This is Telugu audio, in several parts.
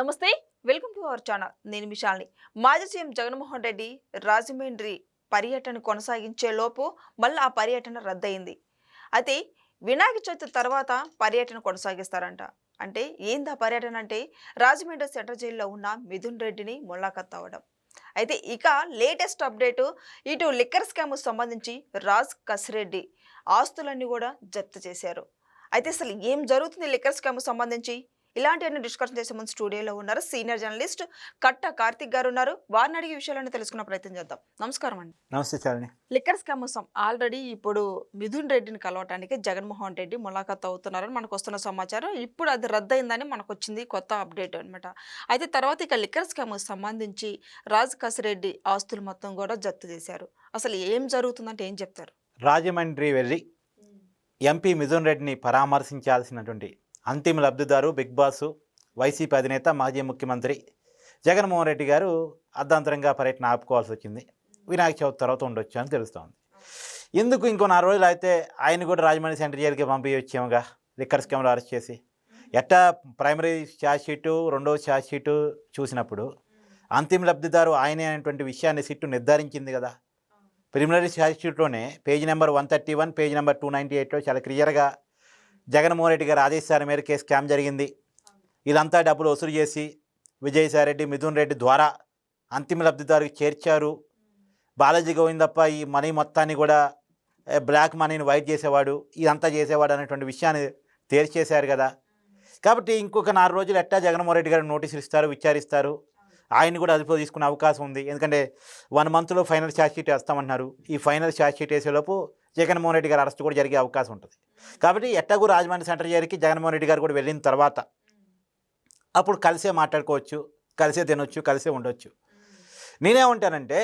నమస్తే వెల్కమ్ టు అవర్ ఛానల్. నేను మిషాల్ని. మాజీ సీఎం జగన్మోహన్ రెడ్డి రాజమండ్రి పర్యటన కొనసాగించే లోపు మళ్ళీ ఆ పర్యటన రద్దయింది. అయితే వినాయక చవితి తర్వాత పర్యటన కొనసాగిస్తారంట. అంటే ఏందా పర్యటన అంటే? రాజమండ్రి సెంట్రల్ జైల్లో ఉన్న మిథున్ రెడ్డిని ములాఖత్ అవ్వడం. అయితే ఇక లేటెస్ట్ అప్డేటు ఇటు లిక్కర్ స్కామ్ సంబంధించి రాజ్ కసిరెడ్డి ఆస్తులన్నీ కూడా జప్తు చేశారు. అయితే అసలు ఏం జరుగుతుంది లిక్కర్ స్కామ్ సంబంధించి? ఇలాంటివన్నీ డిస్కషన్ చేసే ముందు స్టూడియోలో ఉన్నారు సీనియర్ జర్నలిస్ట్ కట్ట కార్తిక్ గారు ఉన్నారు. వారిని అడిగే విషయాలను తెలుసుకునే ప్రయత్నం చేద్దాం. నమస్కారం అండి. నమస్తే చాలని. లిక్కర్ స్కామ్ ఆల్రెడీ ఇప్పుడు మిథున్ రెడ్డిని కలవటానికి జగన్మోహన్ రెడ్డి ములాఖత్ అవుతున్నారని మనకు వస్తున్న సమాచారం. ఇప్పుడు అది రద్దయిందని మనకు వచ్చింది కొత్త అప్డేట్ అన్నమాట. అయితే తర్వాత ఇక లిక్కర్ స్కామ్ సంబంధించి రాజ్ కసిరెడ్డి ఆస్తులు మొత్తం కూడా జప్తు చేశారు. అసలు ఏం జరుగుతుందంటే ఏం చెప్తారు? రాజమండ్రి వెళ్ళి ఎంపీ మిథున్ రెడ్డిని పరామర్శించాల్సినటువంటి అంతిమ లబ్ధిదారు బిగ్ బాస్ వైసీపీ అధినేత మాజీ ముఖ్యమంత్రి జగన్మోహన్ రెడ్డి గారు అర్ధాంతరంగా పర్యటన ఆపుకోవాల్సి వచ్చింది. వినాయక చవితి తర్వాత ఉండొచ్చు అని తెలుస్తోంది. ఎందుకు ఇంకో నాలుగు రోజులు అయితే ఆయన కూడా రాజమండ్రి సెంటర్ జైలుకి పంపించచ్చేమోగా? లిక్కర్ స్కామ్లో అరెస్ట్ చేసి. ఎట్టా ప్రైమరీ ఛార్జ్ షీటు రెండవ ఛార్జ్ షీటు చూసినప్పుడు అంతిమ లబ్ధిదారు ఆయనే అనేటువంటి విషయాన్ని సిట్టు నిర్ధారించింది కదా. Preliminary charge షీట్లోనే page number one thirty one page number two ninety ఎయిట్లో చాలా క్లియర్గా జగన్మోహన్ రెడ్డి గారు ఆదేశాల మేరకే స్కామ్ జరిగింది. ఇదంతా డబ్బులు వసూలు చేసి విజయసాయిరెడ్డి మిథున్ రెడ్డి ద్వారా అంతిమ లబ్ధిదారుకి చేర్చారు. బాలాజీ గోవిందప్ప ఈ మనీ మొత్తాన్ని కూడా బ్లాక్ మనీని వైట్ చేసేవాడు ఇదంతా చేసేవాడు అనేటువంటి విషయాన్ని తేల్చేశారు కదా. కాబట్టి ఇంకొక నాలుగు రోజులు ఎట్టా జగన్మోహన్ రెడ్డి గారు నోటీసులు ఇస్తారు విచారిస్తారు. ఆయన్ని కూడా అదుపులో తీసుకునే అవకాశం ఉంది. ఎందుకంటే వన్ మంత్లో ఫైనల్ ఛార్జ్ షీట్ వేస్తామంటున్నారు. ఈ ఫైనల్ ఛార్జ్ షీట్ వేసేలోపు జగన్మోహన్ రెడ్డి గారు అరెస్ట్ కూడా జరిగే అవకాశం ఉంటుంది. కాబట్టి ఎట్టగూ రాజమండ్రి సెంటర్ చేరికి జగన్మోహన్ రెడ్డి గారు కూడా వెళ్ళిన తర్వాత అప్పుడు కలిసే మాట్లాడుకోవచ్చు కలిసే తినొచ్చు కలిసే ఉండొచ్చు. నేనేమంటానంటే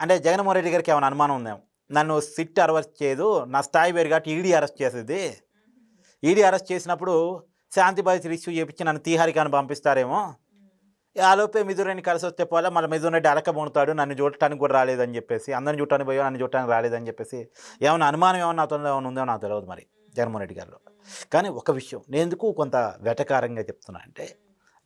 అంటే జగన్మోహన్ రెడ్డి గారికి ఏమైనా అనుమానం ఉందేమో. నన్ను సిట్ అరెస్ట్ చేయదు నా స్థాయి వేరు కాబట్టి ఈడీ అరెస్ట్ చేసేది. ఈడీ అరెస్ట్ చేసినప్పుడు శాంతి బాధితులు ఇష్యూ చేపించి నన్ను తీహారికాన్ని పంపిస్తారేమో. ఆలోపే మిథురెడ్డిని కలిసి వస్తే పోలే మళ్ళీ మిథున్ రెడ్డి అలకబొనుతాడు నన్ను చూడటానికి కూడా రాలేదని చెప్పేసి అందరిని చూడటానికి పోయా నన్ను చూడటానికి రాలేదని చెప్పేసి ఏమైనా అనుమానం ఏమన్నా నాతో ఏమైనా ఉందో నాకు తెలియదు మరి జగన్మోహన్ రెడ్డి గారిలో. కానీ ఒక విషయం నేను ఎందుకు కొంత వెటకారంగా చెప్తున్నా అంటే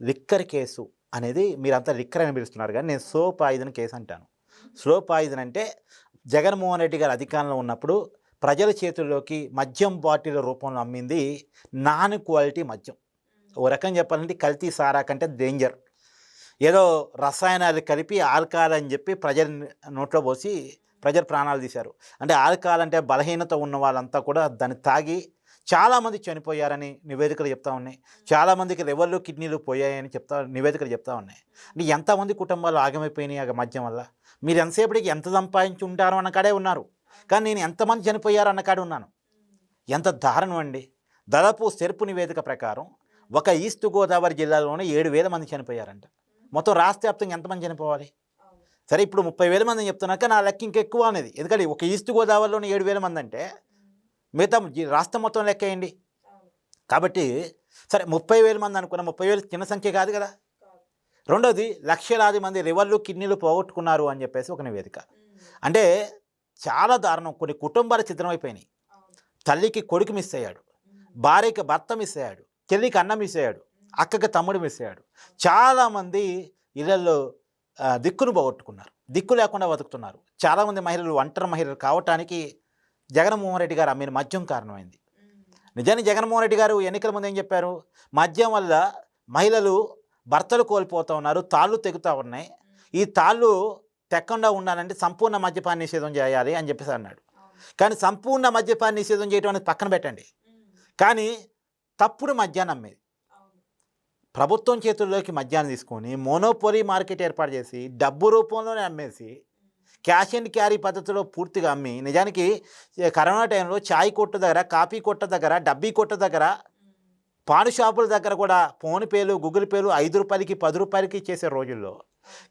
లిక్కర్ కేసు అనేది మీరంతా లిక్కర్ అని పిలుస్తున్నారు కానీ నేను స్లో పాయిజన్ కేసు అంటాను. స్లో పాయిజన్ అంటే జగన్మోహన్ రెడ్డి గారు అధికారంలో ఉన్నప్పుడు ప్రజల చేతుల్లోకి మద్యం బాటిల్ రూపంలో అమ్మింది నాన్ క్వాలిటీ మద్యం. ఓ రకం చెప్పాలంటే కల్తీ సారా కంటే డేంజర్. ఏదో రసాయనాలు కలిపి ఆల్కహాల్ అని చెప్పి ప్రజల నోట్లో పోసి ప్రజల ప్రాణాలు తీశారు. అంటే ఆల్కహాల్ అంటే బలహీనత ఉన్న వాళ్ళంతా కూడా దాన్ని తాగి చాలామంది చనిపోయారని నివేదికలు చెప్తా ఉన్నాయి. చాలామందికి లివర్లు కిడ్నీలు పోయాయని చెప్తా నివేదికలు చెప్తా ఉన్నాయి. అంటే ఎంతమంది కుటుంబాలు ఆగమైపోయినాయి ఆ మద్యం వల్ల? మీరు ఎంతసేపటికి ఎంత సంపాదించి ఉంటారో అన్న కాడే ఉన్నారు. కానీ నేను ఎంతమంది చనిపోయారు అన్న కాడే ఉన్నాను. ఎంత దారుణం అండి. దాదాపు సెర్పు నివేదిక ప్రకారం ఒక ఈస్ట్ గోదావరి జిల్లాలోనే ఏడు వేల మంది చనిపోయారంట. మొత్తం రాష్ట్ర వ్యాప్తంగా ఎంతమంది చనిపోవాలి? సరే ఇప్పుడు ముప్పై వేల మంది చెప్తున్నాక నా లెక్క ఇంకెక్కువ అనేది. ఎందుకంటే ఒక ఈస్ట్ గోదావరిలోనే ఏడు వేల మంది అంటే మిగతా రాష్ట్రం మొత్తం లెక్క వేయండి కాబట్టి సరే ముప్పై వేల మంది అనుకున్న ముప్పై వేలు చిన్న సంఖ్య కాదు కదా? రెండోది లక్షలాది మంది లివర్లు కిడ్నీలు పోగొట్టుకున్నారు అని చెప్పేసి ఒక నివేదిక. అంటే చాలా దారుణం. కొన్ని కుటుంబాలు చిత్రమైపోయినాయి తల్లికి కొడుకు మిస్ అయ్యాడు. భార్యకి భర్త మిస్ అయ్యాడు. చెల్లికి అన్న మిస్ అయ్యాడు. అక్కకి తమ్ముడు మిస్ అయ్యాడు. చాలామంది ఇళ్ళలో దిక్కును పోగొట్టుకున్నారు. దిక్కు లేకుండా బతుకుతున్నారు. చాలామంది మహిళలు ఒంటరి మహిళలు కావటానికి జగన్మోహన్ రెడ్డి గారు అమ్మిన మద్యం కారణమైంది. నిజానికి జగన్మోహన్ రెడ్డి గారు ఎన్నికల ముందు ఏం చెప్పారు? మద్యం వల్ల మహిళలు భర్తలు కోల్పోతూ ఉన్నారు తాళ్ళు తెగుతూ ఉన్నాయి. ఈ తాళ్ళు తెక్కకుండా ఉండాలంటే సంపూర్ణ మద్యపాన నిషేధం చేయాలి అని చెప్పేసి అన్నాడు. కానీ సంపూర్ణ మద్యపాన నిషేధం చేయడం అనేది పక్కన పెట్టండి. కానీ తప్పుడు మద్యాన్ని అమ్మేది. ప్రభుత్వం చేతుల్లోకి మద్యాన్ని తీసుకొని మోనోపోలీ మార్కెట్ ఏర్పాటు చేసి డబ్బు రూపంలోనే అమ్మేసి క్యాష్ అండ్ క్యారీ పద్ధతిలో పూర్తిగా అమ్మి నిజానికి కరోనా టైంలో చాయ్ కొట్టు దగ్గర కాఫీ కొట్ట దగ్గర డబ్బీ కొట్ట దగ్గర పాను షాపుల దగ్గర కూడా ఫోన్పేలు గూగుల్ పేలు ఐదు రూపాయలకి పది రూపాయలకి చేసే రోజుల్లో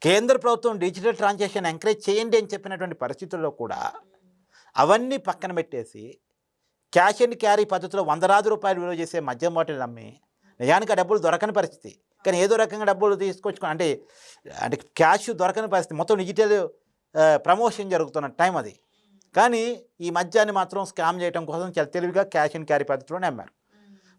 కేంద్ర ప్రభుత్వం డిజిటల్ ట్రాన్సాక్షన్ ఎంకరేజ్ చేయండి అని చెప్పినటువంటి పరిస్థితుల్లో కూడా అవన్నీ పక్కన పెట్టేసి క్యాష్ అండ్ క్యారీ పద్ధతిలో వందలాది రూపాయలు విలువ చేసే మద్యం బాటిల్ అమ్మి నిజానికి ఆ డబ్బులు దొరకని పరిస్థితి. కానీ ఏదో రకంగా డబ్బులు తీసుకొచ్చుకో అంటే అంటే క్యాష్ దొరకని పరిస్థితి. మొత్తం డిజిటల్ ప్రమోషన్ జరుగుతున్న టైం అది. కానీ ఈ మద్యాన్ని మాత్రం స్కామ్ చేయడం కోసం చాలా తెలివిగా క్యాష్ అండ్ క్యారీ పద్ధతిలోనే అమ్మారు.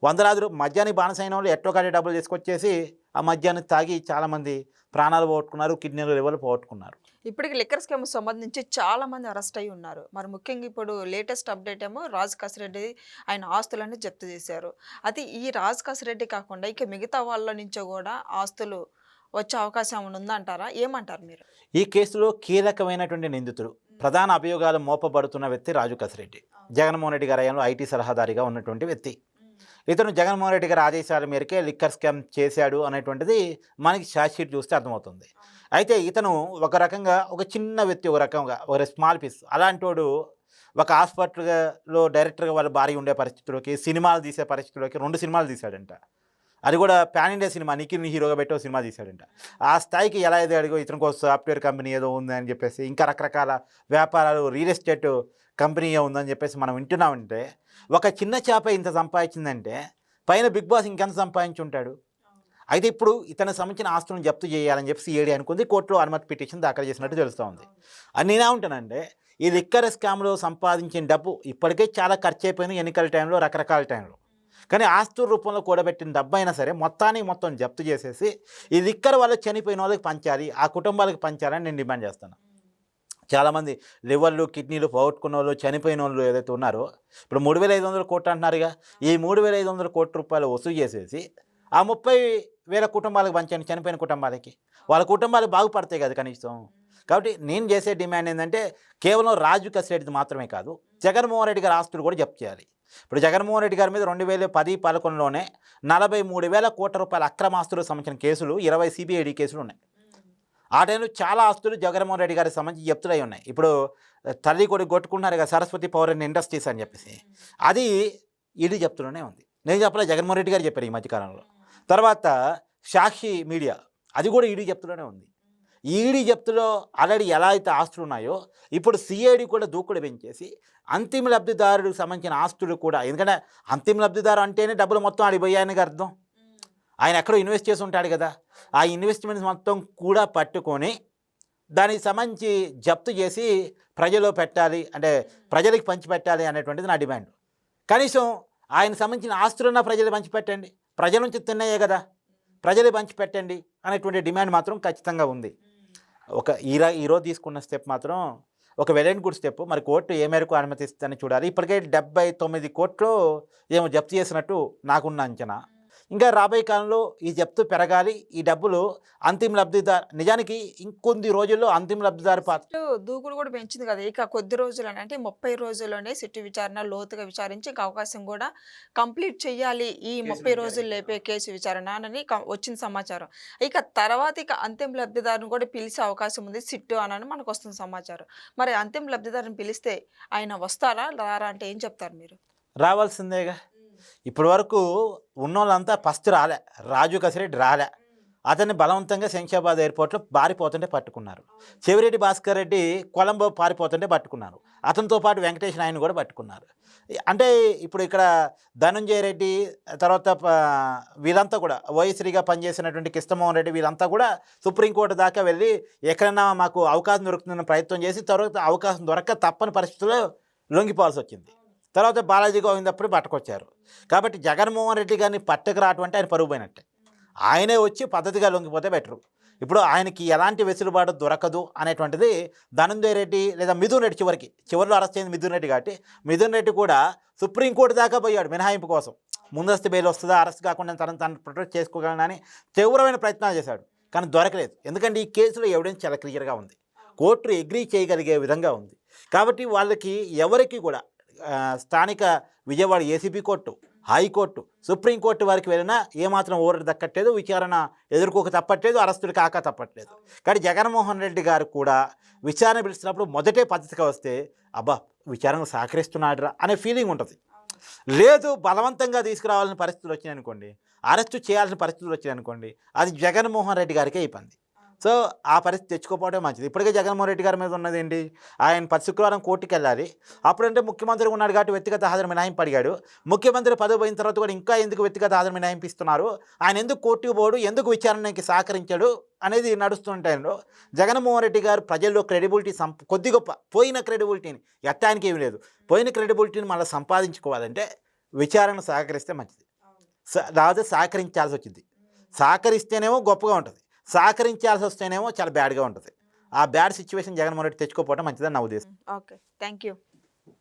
వందలాది మద్యాన్ని బానిసైన వాళ్ళు ఎట్టో కాడే డబ్బులు తీసుకొచ్చేసి ఆ మద్యాన్ని తాగి చాలామంది ప్రాణాలు పోగొట్టుకున్నారు కిడ్నీలు లెవెల్ పోగొట్టుకున్నారు. ఇప్పటికి లిక్కర్ స్కామ్ సంబంధించి చాలా మంది అరెస్ట్ అయి ఉన్నారు. మరి ముఖ్యంగా ఇప్పుడు లేటెస్ట్ అప్డేట్ ఏమో రాజు కసిరెడ్డి ఆయన ఆస్తులన్నీ జప్తు చేశారు. అది ఈ రాజు కసిరెడ్డి కాకుండా ఇక మిగతా వాళ్ళ నుంచో కూడా ఆస్తులు వచ్చే అవకాశం ఉందంటారా? ఏమంటారు మీరు? ఈ కేసులో కీలకమైనటువంటి నిందితుడు ప్రధాన అభియోగాలు మోపబడుతున్న వ్యక్తి రాజు కసిరెడ్డి. జగన్మోహన్ రెడ్డి గారి ఐటీ సలహాదారిగా ఉన్నటువంటి వ్యక్తి. ఇతను జగన్మోహన్ రెడ్డి గారి ఆదేశాల మేరకే లిక్కర్ స్కామ్ చేశాడు అనేటువంటిది మనకి షార్ట్ చూస్తే అర్థమవుతుంది. అయితే ఇతను ఒక రకంగా ఒక చిన్న వ్యక్తి ఒక రకంగా ఒక స్మాల్ పీస్ అలాంటోడు ఒక హాస్పిటల్లో డైరెక్టర్గా వాళ్ళ భార్య ఉండే పరిస్థితిలోకి సినిమాలు తీసే పరిస్థితిలోకి రెండు సినిమాలు తీశాడంట. అది కూడా పాన్ ఇండియా సినిమా నిఖిల్ని హీరోగా పెట్టి సినిమా తీశాడంట. ఆ స్థాయికి ఎలా అయితే అడిగో ఇతనికి సాఫ్ట్వేర్ కంపెనీ ఏదో ఉందని చెప్పేసి ఇంకా రకరకాల వ్యాపారాలు రియల్ ఎస్టేట్ కంపెనీ ఉందని చెప్పేసి మనం వింటున్నామంటే ఒక చిన్న చేప ఇంత సంపాదించిందంటే పైన బిగ్ బాస్ ఇంకెంత సంపాదించి ఉంటాడు అయితే ఇప్పుడు ఇతనికి సంబంధించిన ఆస్తులను జప్తు చేయాలని చెప్పి సిఐడి అనుకుంది కోర్టులో అనుమతి పిటిషన్ దాఖలు చేసినట్టు తెలుస్తూ ఉంది అని నేనే ఉంటానంటే ఈ లిక్కర్ స్కామ్లో సంపాదించిన డబ్బు ఇప్పటికే చాలా ఖర్చు అయిపోయింది ఎన్నికల టైంలో రకరకాల టైంలో. కానీ ఆస్తుల రూపంలో కూడబెట్టిన డబ్బు అయినా సరే మొత్తానికి మొత్తం జప్తు చేసేసి ఈ లిక్కర్ వాళ్ళు చనిపోయిన వాళ్ళకి పంచాలి ఆ కుటుంబాలకు పంచాలని నేను డిమాండ్ చేస్తాను. చాలామంది లివర్లు కిడ్నీలు పోగొట్టుకున్న వాళ్ళు చనిపోయిన వాళ్ళు ఏదైతే ఉన్నారో ఇప్పుడు మూడు వేల ఐదు వందల కోట్లు అంటున్నారుగా ఈ మూడు వేల ఐదు వందల కోట్ల రూపాయలు వసూలు చేసేసి ఆ ముప్పై వేల కుటుంబాలకు పంచండి చనిపోయిన కుటుంబాలకి. వాళ్ళ కుటుంబాలు బాగుపడతాయి కదా కనీసం. కాబట్టి నేను చేసే డిమాండ్ ఏంటంటే కేవలం రాజు కసిరెడ్డిది మాత్రమే కాదు జగన్మోహన్ రెడ్డి గారి ఆస్తులు కూడా జప్తు చేయాలి. ఇప్పుడు జగన్మోహన్ రెడ్డి గారి మీద రెండు వేల పది పదకొండులోనే నలభై మూడు వేల కోట్ల రూపాయల అక్రమ ఆస్తులకు సంబంధించిన కేసులు ఇరవై సిబిఐడి కేసులు ఉన్నాయి. ఆ టైంలో చాలా ఆస్తులు జగన్మోహన్ రెడ్డి గారికి సంబంధించి జప్తులై ఉన్నాయి. ఇప్పుడు తల్లి కొడుకు కొట్టుకున్నారు కదా సరస్వతి పవర్ అండ్ ఇండస్ట్రీస్ అని చెప్పేసి. అది ఈడీ చెప్తూనే ఉంది. నేను చెప్పలే జగన్మోహన్ రెడ్డి గారు చెప్పారు ఈ మధ్యకాలంలో. తర్వాత సాక్షి మీడియా అది కూడా ఈడీ చెప్తూనే ఉంది. ఈడీ జప్తులో ఆల్రెడీ ఎలా అయితే ఆస్తులు ఉన్నాయో ఇప్పుడు సిఐడి కూడా దూకుడు పెంచేసి అంతిమ లబ్ధిదారుడికి సంబంధించిన ఆస్తులు కూడా ఎందుకంటే అంతిమ లబ్ధిదారు అంటేనే డబ్బులు మొత్తం ఆడిపోయాయని అర్థం. ఆయన ఎక్కడో ఇన్వెస్ట్ చేసి ఉంటాడు కదా. ఆ ఇన్వెస్ట్మెంట్స్ మొత్తం కూడా పట్టుకొని దానికి సంబంధించి జప్తు చేసి ప్రజలో పెట్టాలి అంటే ప్రజలకు పంచిపెట్టాలి అనేటువంటిది నా డిమాండ్. కనీసం ఆయన సంబంధించిన ఆస్తులున్న ప్రజలు పంచిపెట్టండి ప్రజల నుంచి తిన్నాయే కదా. ప్రజలు పంచిపెట్టండి అనేటువంటి డిమాండ్ మాత్రం ఖచ్చితంగా ఉంది. ఒక ఈరా ఈరోజు తీసుకున్న స్టెప్ మాత్రం ఒక వెలైన్ గుడ్ స్టెప్. మరి కోర్టు ఏ మేరకు అనుమతిస్తుందని చూడాలి. ఇప్పటికే డెబ్బై తొమ్మిది కోట్లు ఏమో జప్తు చేసినట్టు నాకున్న అంచనా. ఇంకా రాబోయే కాలంలో ఈ జప్తు పెరగాలి. ఈ డబ్బులు అంతిమ లబ్ధిదారు నిజానికి ఇంకొద్ది రోజుల్లో అంతిమ లబ్ధిదారు పాత్ర దూకుడు కూడా పెంచింది కదా. ఇక కొద్ది రోజుల్లోనే అంటే ముప్పై రోజుల్లోనే సిట్టు విచారణ లోతుగా విచారించి ఇంకా అవకాశం కూడా కంప్లీట్ చేయాలి ఈ ముప్పై. రోజులు లేపే కేసు విచారణ అని క- వచ్చిన సమాచారం. ఇక తర్వాత ఇక అంతిమ లబ్ధిదారుని కూడా పిలిచే అవకాశం ఉంది. సిట్టు అని మనకు వస్తుంది సమాచారం. మరి అంతిమ లబ్ధిదారుని పిలిస్తే ఆయన వస్తారా? రారా? అంటే ఏం చెప్తారు మీరు? రావాల్సిందేగా. ఇప్పటి వరకు ఉన్నోళ్ళంతా ఫస్ట్ రాలే. రాజు కసిరెడ్డి రాలే. అతన్ని బలవంతంగా శంషాబాద్ ఎయిర్పోర్ట్లో పారిపోతుంటే పట్టుకున్నారు. చెవిరెడ్డి భాస్కర్ రెడ్డి కొలంబో పారిపోతుంటే పట్టుకున్నారు. అతనితో పాటు వెంకటేష్ నాయుడు కూడా పట్టుకున్నారు. అంటే ఇప్పుడు ఇక్కడ ధనుంజయ రెడ్డి తర్వాత వీళ్ళంతా కూడా వైఎస్రీగా పనిచేసినటువంటి కృష్ణమోహన్ రెడ్డి వీళ్ళంతా కూడా సుప్రీంకోర్టు దాకా వెళ్ళి ఎక్కడైనా మాకు అవకాశం దొరుకుతుందని ప్రయత్నం చేసి తర్వాత అవకాశం దొరక్క తప్పని పరిస్థితుల్లో లొంగిపోవాల్సి వచ్చింది. తర్వాత బాలాజీ గోవిందప్పుడు పట్టుకొచ్చారు. కాబట్టి జగన్మోహన్ రెడ్డి గారిని పట్టుకు రావటం అంటే ఆయన పరుగు పోయినట్టే. ఆయనే వచ్చి పద్ధతిగా లొంగిపోతే బెటరు. ఇప్పుడు ఆయనకి ఎలాంటి వెసులుబాటు దొరకదు అనేటువంటిది ధనంజయ రెడ్డి లేదా మిథున్ రెడ్డి చివరికి చివరిలో అరెస్ట్ అయింది మిథున్ రెడ్డి కాబట్టి మిథున్ రెడ్డి కూడా సుప్రీంకోర్టు దాకా పోయాడు మినహాయింపు కోసం. ముందస్తు బెయిల్ వస్తుందా అరెస్ట్ కాకుండా తనను తను ప్రొటెక్ట్ చేసుకోగలనని తీవ్రమైన ప్రయత్నాలు చేశాడు. కానీ దొరకలేదు. ఎందుకంటే ఈ కేసులో ఎవిడెన్స్ చాలా క్లియర్గా ఉంది. కోర్టు ఎగ్రీ చేయగలిగే విధంగా ఉంది. కాబట్టి వాళ్ళకి ఎవరికి కూడా స్థానిక Vijayawada ACB court high court supreme court వారికి వెళ్ళినా ఏమాత్రం ఓరడు దక్కట్లేదు విచారణ ఎదుర్కోక తప్పట్లేదు అరెస్టులు కాక తప్పట్లేదు. కానీ జగన్మోహన్ రెడ్డి గారు కూడా విచారణ పిలిచినప్పుడు మొదటే పద్ధతిగా వస్తే అబ్బా విచారణ సహకరిస్తున్నాడురా అనే ఫీలింగ్ ఉంటుంది. లేదు బలవంతంగా తీసుకురావాలని పరిస్థితులు వచ్చినాయి అనుకోండి అరెస్టు చేయాల్సిన పరిస్థితులు వచ్చినాయి అనుకోండి అది జగన్మోహన్ రెడ్డి గారికే ఇబ్బంది సో ఆ పరిస్థితి తెచ్చుకోకపోవడం మంచిది. ఇప్పటికే జగన్మోహన్ రెడ్డి గారి మీద ఉన్నది ఏంటి? ఆయన పది శుక్రవారం కోర్టుకి వెళ్ళాలి. అప్పుడంటే ముఖ్యమంత్రి ఉన్నాడు కాబట్టి వ్యక్తిగత హాజరు మినహాయింపు అడిగాడు. ముఖ్యమంత్రి పదవి పోయిన తర్వాత కూడా ఇంకా ఎందుకు వ్యక్తిగత హాజరు మినహాయింపు ఇస్తున్నారు ఆయన ఎందుకు కోర్టుకు పోడు? ఎందుకు విచారణకి సహకరించాడు? అనేది నడుస్తున్న టైంలో జగన్మోహన్ రెడ్డి గారు ప్రజల్లో క్రెడిబిలిటీ సం కొద్ది గొప్ప పోయిన క్రెడిబిలిటీని ఎత్తానికి ఏమీ లేదు. పోయిన క్రెడిబిలిటీని మళ్ళీ సంపాదించుకోవాలంటే విచారణ సహకరిస్తే మంచిది. స- రాజు సహకరించాల్సి వచ్చింది. సహకరిస్తేనేమో గొప్పగా ఉంటుంది. సహకరించాల్సి వస్తేనేమో చాలా బ్యాడ్గా ఉంటుంది ఆ బ్యాడ్ సిచ్యువేషన్ జగన్మోహన్ రెడ్డి తెచ్చుకోకపోవడం మంచిదని నా ఉద్దేశం ఓకే థ్యాంక్ యూ